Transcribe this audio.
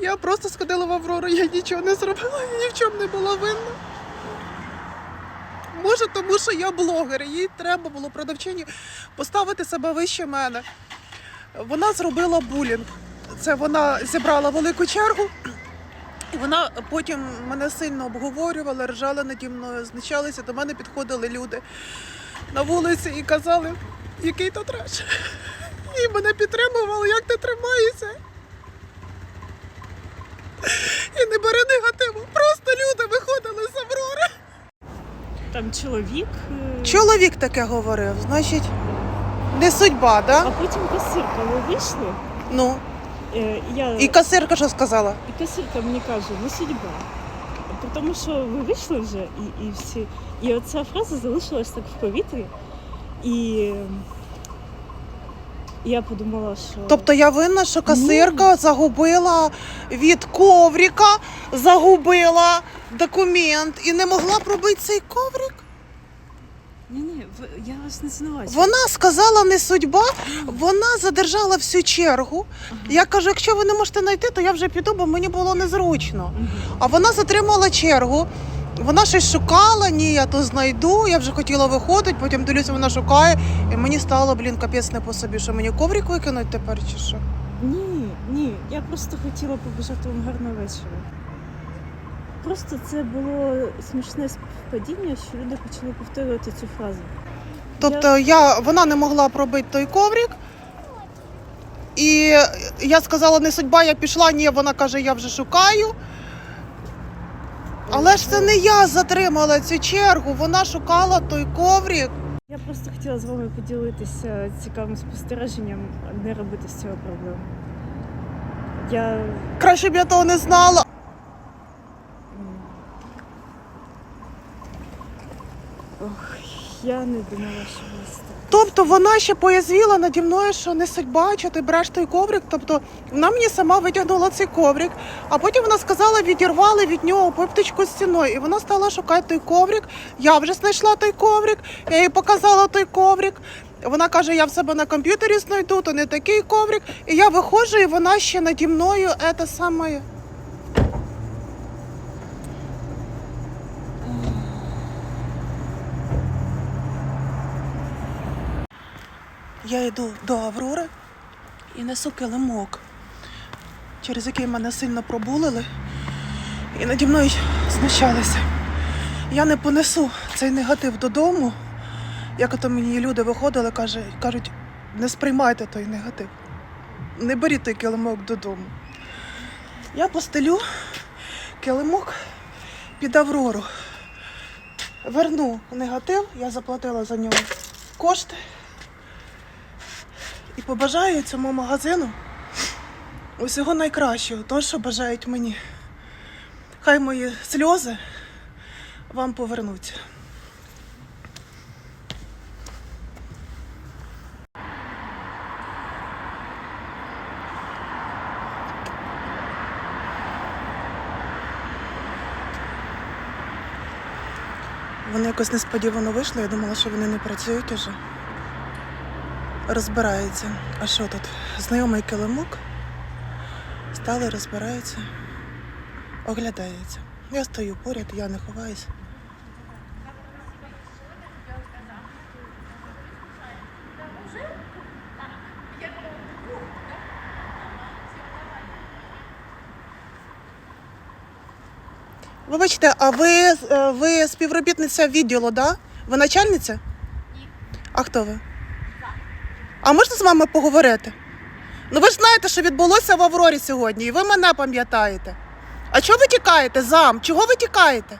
Я просто сходила в Аврору, я нічого не зробила, ні в чому не була винна. Може, тому що я блогер, їй треба було продавчині поставити себе вище мене. Вона зробила булінг. Це вона зібрала велику чергу, і вона потім мене сильно обговорювала, ржала наді мною, знущалися, до мене підходили люди на вулиці і казали, який то треш. І мене підтримували, як ти тримаєшся. І не бери негативу. Просто люди виходили з Аврори. Там чоловік, е, Чоловік таке говорив, значить, не судьба, а потім касирка. Ми вийшли. Ну. е, Я... І касирка що сказала? І касирка мені каже, не судьба. Тому що ви вийшли вже і, і всі. І оця фраза залишилась так в повітрі. І я подумала, що Тобто я винна, що касирка загубила від коврика, загубила документ і не могла пробити цей коврик. ні, ні, я вас не звинувачую. Вона сказала не судьба, вона задержала всю чергу. Ага. Я кажу, якщо ви не можете знайти, то я вже піду, бо мені було незручно. А вона затримала чергу. Вона щось шукала, ні, я то знайду. Я вже хотіла виходити, потім дивлюся, вона шукає. І мені стало, блін, капець не по собі, що мені коврик викинуть тепер чи що. Ні, ні, я просто хотіла побажати вам гарного вечора. Просто це було смішне співпадіння, що люди почали повторювати цю фразу. Тобто я, вона не могла пробити той коврик. І я сказала, не судьба, я пішла, ні, вона каже, я вже шукаю. Але ж це не я затримала цю чергу, вона шукала той коврик. Я просто хотіла з вами поділитися цікавим спостереженням, не робити з цього проблему. Я Краще б я того не знала. Я не думала, що так. Тобто вона ще поязвіла наді мною, що не судьба, що ти береш той коврик. Тобто вона мені сама витягнула цей коврик, а потім вона сказала, відірвали від нього пипточку з стіною. І вона стала шукати той коврик. Я вже знайшла той коврик, я їй показала той коврик. Вона каже, я в себе на комп'ютері знайду, то не такий коврик. І я виходжу, і вона ще наді мною це саме. Я йду до Аврори і несу килимок, через який мене сильно пробулили і наді мною знущалися. Я не понесу цей негатив додому. Як ото мені люди виходили, кажуть, не сприймайте той негатив. Не беріть той килимок додому. Я постелю килимок під Аврору. Верну негатив, я заплатила за нього кошти. Побажаю цьому магазину усього найкращого, того, що бажають мені. Хай мої сльози вам повернуться. Вони якось несподівано вийшли, я думала, що вони не працюють уже розбираються. А що тут? Знайомий килимок. Стали, розбираються, оглядаються. Я стою поряд, я не ховаюсь. Вибачте, а ви, е, ви співробітниця відділу, да? Ви начальниця? Ні. А хто ви? А можна з вами поговорити? Ну ви ж знаєте, що відбулося в Аврорі сьогодні, і ви мене пам'ятаєте. А чого ви тікаєте, зам? Чого ви тікаєте?